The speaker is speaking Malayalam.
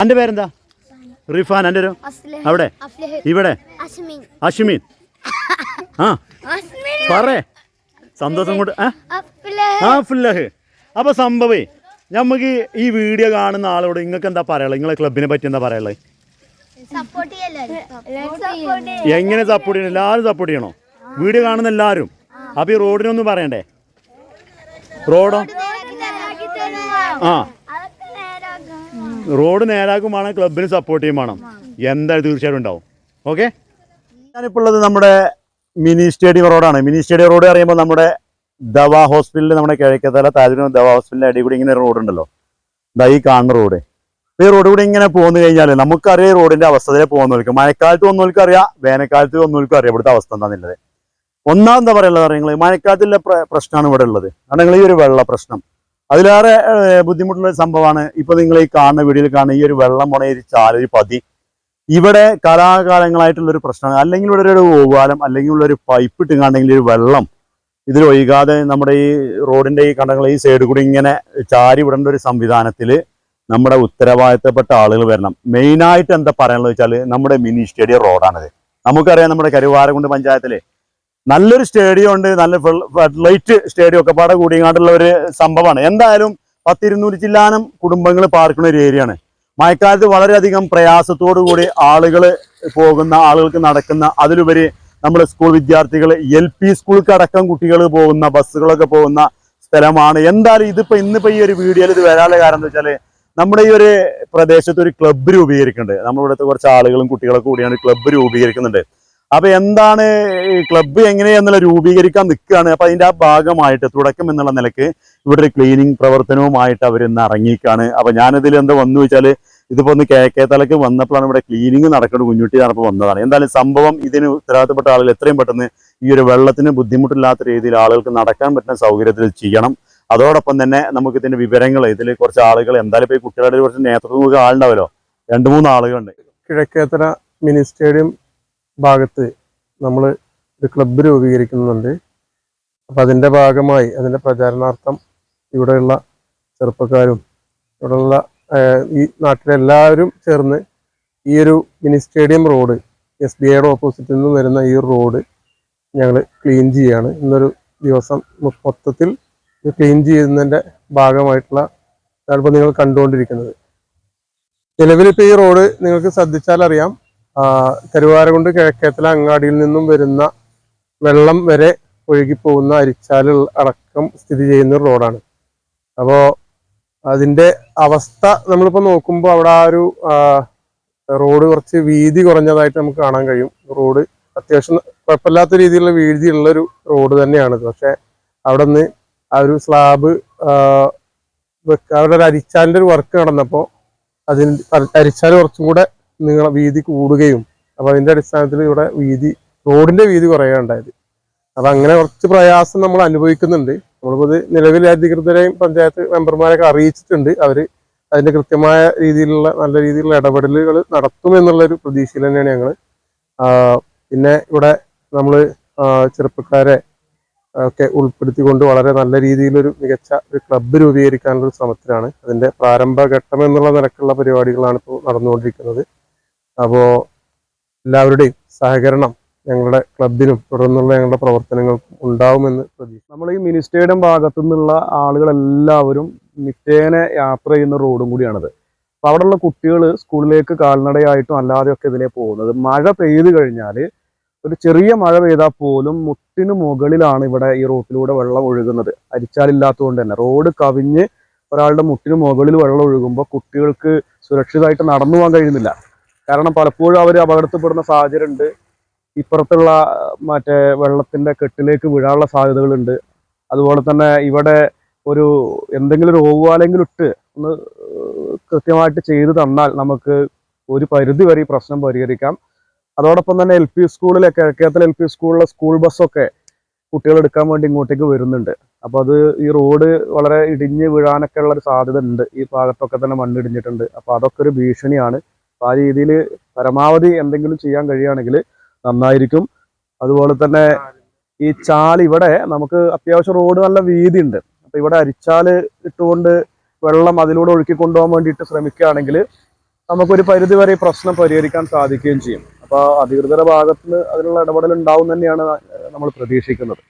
എന്റെ പേരെന്താ? റിഫാൻ എന്റെ ഒരു അവിടെ? അഫ്ലഹ്. ഇവിടെ? അഷ്മിൻ ആ. അസ്മിൻ പറേ സന്തോഷം കൊണ്ട് ആ ഫുല്ലഹ് അപ്പോൾ സംഭവേ നമുക്ക് ഈ വീഡിയോ കാണുന്ന ആളോട് നിങ്ങൾക്ക് എന്താ പറയാനുള്ളത്? നിങ്ങളെ ക്ലബിനെ പറ്റി എന്താ പറയാനുള്ളത്? സപ്പോർട്ട് ചെയ്യല്ലോ എങ്ങനെ സപ്പോർട്ട് ചെയ്യണം? എല്ലാവരും സപ്പോർട്ട് ചെയ്യണോ? വീഡിയോ കാണുന്ന എല്ലാവരും അപ്പോൾ ഈ റോഡിനൊന്നും പറയണ്ടേ? റോഡോ? ആ. റോഡ് നേരാക്കും വേണം ക്ലബിന് സപ്പോർട്ട് ചെയ്യും വേണം. എന്തായാലും തീർച്ചയായിട്ടും ഉണ്ടാവും. ഓക്കെ ഞാനിപ്പോൾ ഉള്ളത് നമ്മുടെ മിനി സ്റ്റേഡിയം റോഡാണ്. മിനി സ്റ്റേഡിയം റോഡ് പറയുമ്പോൾ നമ്മുടെ ദവാ ഹോസ്പിറ്റലിൽ നമ്മുടെ കിഴക്കത്തല താജ്മഹൽ ദവാ ഹോസ്പിറ്റലിന്റെ അടി കൂടി ഇങ്ങനെ റോഡ് ഉണ്ടല്ലോ. ഈ കാണുന്ന റോഡ്. ഈ റോഡ് കൂടി ഇങ്ങനെ പോന്നു കഴിഞ്ഞാൽ നമുക്കറിയാം റോഡിന്റെ റോഡിന്റെ അവസ്ഥയിലെ പോകുന്നവർക്ക് മഴക്കാലത്ത് വന്നവർക്ക് അറിയാം വേനൽക്കാലത്ത് വന്നവർക്ക് അറിയാം ഇവിടുത്തെ അവസ്ഥ എന്താണെന്നുള്ളത് ഒന്നാം എന്താ പറയുള്ളത് നിങ്ങൾ മഴക്കാലത്തുള്ള പ്രശ്നമാണ് ഇവിടെ ഉള്ളത്. കാരണം ഈ ഒരു വെള്ള പ്രശ്നം. അതിലേറെ ബുദ്ധിമുട്ടുള്ള സംഭവമാണ് ഇപ്പൊ നിങ്ങൾ ഈ കാണുന്ന വീഡിയോയിൽ കാണുന്ന ഈ ഒരു വെള്ളം പോണ ഒരു ചാല ഒരു പതി. ഇവിടെ കലാകാലങ്ങളായിട്ടുള്ളൊരു പ്രശ്നമാണ്. അല്ലെങ്കിൽ ഇവിടെ ഒരു ഓവാലം അല്ലെങ്കിൽ ഉള്ള ഒരു പൈപ്പ് ഇട്ടുകാണെങ്കിൽ ഒരു വെള്ളം ഇതിൽ ഒഴുകാതെ നമ്മുടെ ഈ റോഡിന്റെ ഈ കണ്ടങ്ങൾ ഈ സൈഡ് കൂടി ഇങ്ങനെ ചാരി വിടേണ്ട ഒരു സംവിധാനത്തിൽ നമ്മുടെ ഉത്തരവാദിത്തപ്പെട്ട ആളുകൾ വരണം. മെയിനായിട്ട് എന്താ പറയാനുള്ളത് വെച്ചാൽ നമ്മുടെ മിനി സ്റ്റേഡിയം റോഡാണിത്. നമുക്കറിയാം നമ്മുടെ കരുവാരകുണ്ട് പഞ്ചായത്തിലെ നല്ലൊരു സ്റ്റേഡിയം ഉണ്ട് നല്ല ലൈറ്റ് സ്റ്റേഡിയം ഒക്കെ പാടെ കൂടിയങ്ങാണ്ടുള്ള ഒരു സംഭവമാണ്. എന്തായാലും പത്തിരുന്നൂറ് ചില്ലാനം കുടുംബങ്ങൾ പാർക്കുന്ന ഒരു ഏരിയയാണ് മഴക്കാലത്ത് വളരെയധികം പ്രയാസത്തോടു കൂടി ആളുകൾ പോകുന്ന ആളുകൾക്ക് നടക്കുന്ന അതിലുപരി നമ്മുടെ സ്കൂൾ വിദ്യാർത്ഥികൾ എൽ പി സ്കൂൾക്ക് അടക്കം കുട്ടികൾ പോകുന്ന ബസ്സുകളൊക്കെ പോകുന്ന സ്ഥലമാണ്. എന്തായാലും ഇതിപ്പോൾ ഇന്നിപ്പോൾ ഈ ഒരു വീഡിയോയിൽ ഇത് വരാനുള്ള കാരണം എന്താ വെച്ചാൽ നമ്മുടെ ഈ ഒരു പ്രദേശത്ത് ഒരു ക്ലബ്ബ് രൂപീകരിക്കുന്നുണ്ട്. നമ്മളിവിടുത്തെ കുറച്ച് ആളുകളും കുട്ടികളൊക്കെ കൂടിയാണ് ക്ലബ്ബ് രൂപീകരിക്കുന്നുണ്ട്. അപ്പൊ എന്താണ് ക്ലബ്ബ് എങ്ങനെയെന്നുള്ള രൂപീകരിക്കാൻ നിൽക്കുകയാണ്? അപ്പൊ അതിന്റെ ആ ഭാഗമായിട്ട് തുടക്കം എന്നുള്ള നിലയ്ക്ക് ഇവിടെ ഒരു ക്ലീനിങ് പ്രവർത്തനവുമായിട്ട് അവർ ഇന്ന് ഇറങ്ങിക്കാണ് അപ്പൊ ഞാനിതിൽ എന്താ വന്നു വെച്ചാൽ ഇതിപ്പോ ഒന്ന് കെ കെ തലക്ക് വന്നപ്പോഴാണ് ഇവിടെ ക്ലീനിങ് നടക്കുന്നത് കുഞ്ഞുട്ടി നടപ്പ് വന്നതാണ്. എന്തായാലും സംഭവം ഇതിന് ഉത്തരവാദിത്തപ്പെട്ട ആളുകൾ എത്രയും പെട്ടെന്ന് ഈ ഒരു വെള്ളത്തിന് ബുദ്ധിമുട്ടില്ലാത്ത രീതിയിൽ ആളുകൾക്ക് നടക്കാൻ പറ്റുന്ന സൗകര്യത്തിൽ ചെയ്യണം. അതോടൊപ്പം തന്നെ നമുക്ക് ഇതിന്റെ വിവരങ്ങൾ ഇതിൽ കുറച്ച് ആളുകൾ എന്തായാലും ഇപ്പൊ ഈ കുട്ടികളുടെ കുറച്ച് നേതൃത്വം ആളുണ്ടാവല്ലോ? രണ്ട് മൂന്ന് ആളുകളുണ്ട്. കിഴക്കേത്തര മിനി സ്റ്റേഡിയം ഭാഗത്ത് നമ്മൾ ഒരു ക്ലബ്ബ് രൂപീകരിക്കുന്നുണ്ട്. അപ്പം അതിന്റെ ഭാഗമായി അതിന്റെ പ്രചാരണാർത്ഥം ഇവിടെയുള്ള ചെറുപ്പക്കാരും ഇവിടെയുള്ള ഈ നാട്ടിലെല്ലാവരും ചേർന്ന് ഈ ഒരു mini stadium road S B ഐയുടെ ഓപ്പോസിറ്റിൽ നിന്ന് വരുന്ന ഈ ഒരു റോഡ് ഞങ്ങൾ ക്ലീൻ ചെയ്യുകയാണ് ഇന്നൊരു ദിവസം മൊത്തത്തിൽ ക്ലീൻ ചെയ്യുന്നതിന്റെ ഭാഗമായിട്ടുള്ള ഇപ്പോൾ നിങ്ങൾ കണ്ടുകൊണ്ടിരിക്കുന്നത്. നിലവിലിപ്പോൾ ഈ റോഡ് നിങ്ങൾക്ക് ആ, കരുവാരകുണ്ട് കിഴക്കേത്തല അങ്ങാടിയിൽ നിന്നും വരുന്ന വെള്ളം വരെ ഒഴുകിപ്പോകുന്ന അരിച്ചാൽ അടക്കം സ്ഥിതി ചെയ്യുന്ന ഒരു റോഡാണ്. അപ്പോൾ അതിന്റെ അവസ്ഥ നമ്മളിപ്പോൾ നോക്കുമ്പോൾ അവിടെ ആ ഒരു റോഡ് കുറച്ച് വീതി കുറഞ്ഞതായിട്ട് നമുക്ക് കാണാൻ കഴിയും. റോഡ് അത്യാവശ്യം കുഴപ്പമില്ലാത്ത രീതിയിലുള്ള വീതിയുള്ള ഒരു റോഡ് തന്നെയാണ് പക്ഷേ അവിടെ നിന്ന് ആ ഒരു സ്ലാബ് അവിടെ ഒരു അരിച്ചാലിന്റെ ഒരു വർക്ക് നടന്നപ്പോൾ അതിന് അരിച്ചാൽ കുറച്ചും കൂടെ നീള വീതി കൂടുകയും അപ്പൊ അതിന്റെ അടിസ്ഥാനത്തിൽ ഇവിടെ വീതി റോഡിന്റെ വീതി കുറയുകയുണ്ടായത് അപ്പൊ അങ്ങനെ കുറച്ച് പ്രയാസം നമ്മൾ അനുഭവിക്കുന്നുണ്ട്. നമ്മളിപ്പോ നിലവിലെ അധികൃതരെയും പഞ്ചായത്ത് മെമ്പർമാരെയൊക്കെ അറിയിച്ചിട്ടുണ്ട്. അവർ അതിന്റെ കൃത്യമായ രീതിയിലുള്ള നല്ല രീതിയിലുള്ള ഇടപെടലുകൾ നടത്തും എന്നുള്ള ഒരു പ്രതീക്ഷയിൽ തന്നെയാണ് ഞങ്ങൾ പിന്നെ ഇവിടെ നമ്മൾ ചെറുപ്പക്കാരെ ഒക്കെ ഉൾപ്പെടുത്തിക്കൊണ്ട് വളരെ നല്ല രീതിയിലൊരു മികച്ച ഒരു ക്ലബ്ബ് രൂപീകരിക്കാനുള്ള ശ്രമത്തിലാണ്. അതിന്റെ പ്രാരംഭഘട്ടം എന്നുള്ള നിലക്കുള്ള പരിപാടികളാണ് ഇപ്പോൾ നടന്നുകൊണ്ടിരിക്കുന്നത്. അപ്പോൾ എല്ലാവരുടെയും സഹകരണം ഞങ്ങളുടെ ക്ലബിനും തുടർന്നുള്ള ഞങ്ങളുടെ പ്രവർത്തനങ്ങൾക്കും ഉണ്ടാവുമെന്ന് പ്രതീക്ഷിക്കുന്നു. നമ്മൾ ഈ മിനി സ്റ്റേഡിയം ഭാഗത്തു നിന്നുള്ള ആളുകളെല്ലാവരും നിത്യേന യാത്ര ചെയ്യുന്ന റോഡും കൂടിയാണത്. അപ്പൊ അവിടെയുള്ള കുട്ടികൾ സ്കൂളിലേക്ക് കാൽനടയായിട്ടും അല്ലാതെയൊക്കെ ഇതിലേ പോകുന്നത്. മഴ പെയ്തു കഴിഞ്ഞാൽ ഒരു ചെറിയ മഴ പെയ്താൽ പോലും മുട്ടിന് മുകളിലാണ് ഇവിടെ ഈ റോട്ടിലൂടെ വെള്ളം ഒഴുകുന്നത്. അരിച്ചാലില്ലാത്തതുകൊണ്ട് തന്നെ. റോഡ് കവിഞ്ഞ് ഒരാളുടെ മുട്ടിന് മുകളിൽ വെള്ളം ഒഴുകുമ്പോൾ കുട്ടികൾക്ക് സുരക്ഷിതമായിട്ട് നടന്നു പോകാൻ കഴിയുന്നില്ല. കാരണം പലപ്പോഴും അവർ അപകടത്തിൽപ്പെടുന്ന സാഹചര്യം ഉണ്ട് ഇപ്പുറത്തുള്ള മറ്റേ വെള്ളത്തിന്റെ കെട്ടിലേക്ക് വീഴാനുള്ള സാധ്യതകളുണ്ട്. അതുപോലെ തന്നെ ഇവിടെ ഒരു എന്തെങ്കിലും ഒരു ഓവുവാലെങ്കിലും ഇട്ട് ഒന്ന് കൃത്യമായിട്ട് ചെയ്തു തന്നാൽ നമുക്ക് ഒരു പരിധി വരെ ഈ പ്രശ്നം പരിഹരിക്കാം. അതോടൊപ്പം തന്നെ എൽ പി സ്കൂളിലെ കിഴക്കേത്തല എൽ പി സ്കൂളിലെ സ്കൂൾ ബസ്സൊക്കെ കുട്ടികൾ എടുക്കാൻ വേണ്ടി ഇങ്ങോട്ടേക്ക് വരുന്നുണ്ട്. അപ്പോൾ അത് ഈ റോഡ് വളരെ ഇടിഞ്ഞ് വീഴാനൊക്കെ ഉള്ള ഒരു സാധ്യത ഉണ്ട് ഈ ഭാഗത്തൊക്കെ തന്നെ മണ്ണിടിഞ്ഞിട്ടുണ്ട്. അപ്പോൾ അതൊക്കെ ഒരു ഭീഷണിയാണ്. അപ്പൊ ആ രീതിയിൽ പരമാവധി എന്തെങ്കിലും ചെയ്യാൻ കഴിയുകയാണെങ്കിൽ നന്നായിരിക്കും. അതുപോലെ തന്നെ ഈ ചാൽ ഇവിടെ നമുക്ക് അത്യാവശ്യം റോഡ് നല്ല വീതി ഉണ്ട് അപ്പൊ ഇവിടെ അരിച്ചാൽ ഇട്ടുകൊണ്ട് വെള്ളം അതിലൂടെ ഒഴുക്കി കൊണ്ടുപോകാൻ വേണ്ടിയിട്ട് ശ്രമിക്കുകയാണെങ്കിൽ നമുക്കൊരു പരിധി വരെ ഈ പ്രശ്നം പരിഹരിക്കാൻ സാധിക്കുകയും ചെയ്യും. അപ്പോൾ അധികൃതരുടെ ഭാഗത്ത് അതിനുള്ള ഇടപെടൽ ഉണ്ടാവും തന്നെയാണ് നമ്മൾ പ്രതീക്ഷിക്കുന്നത്.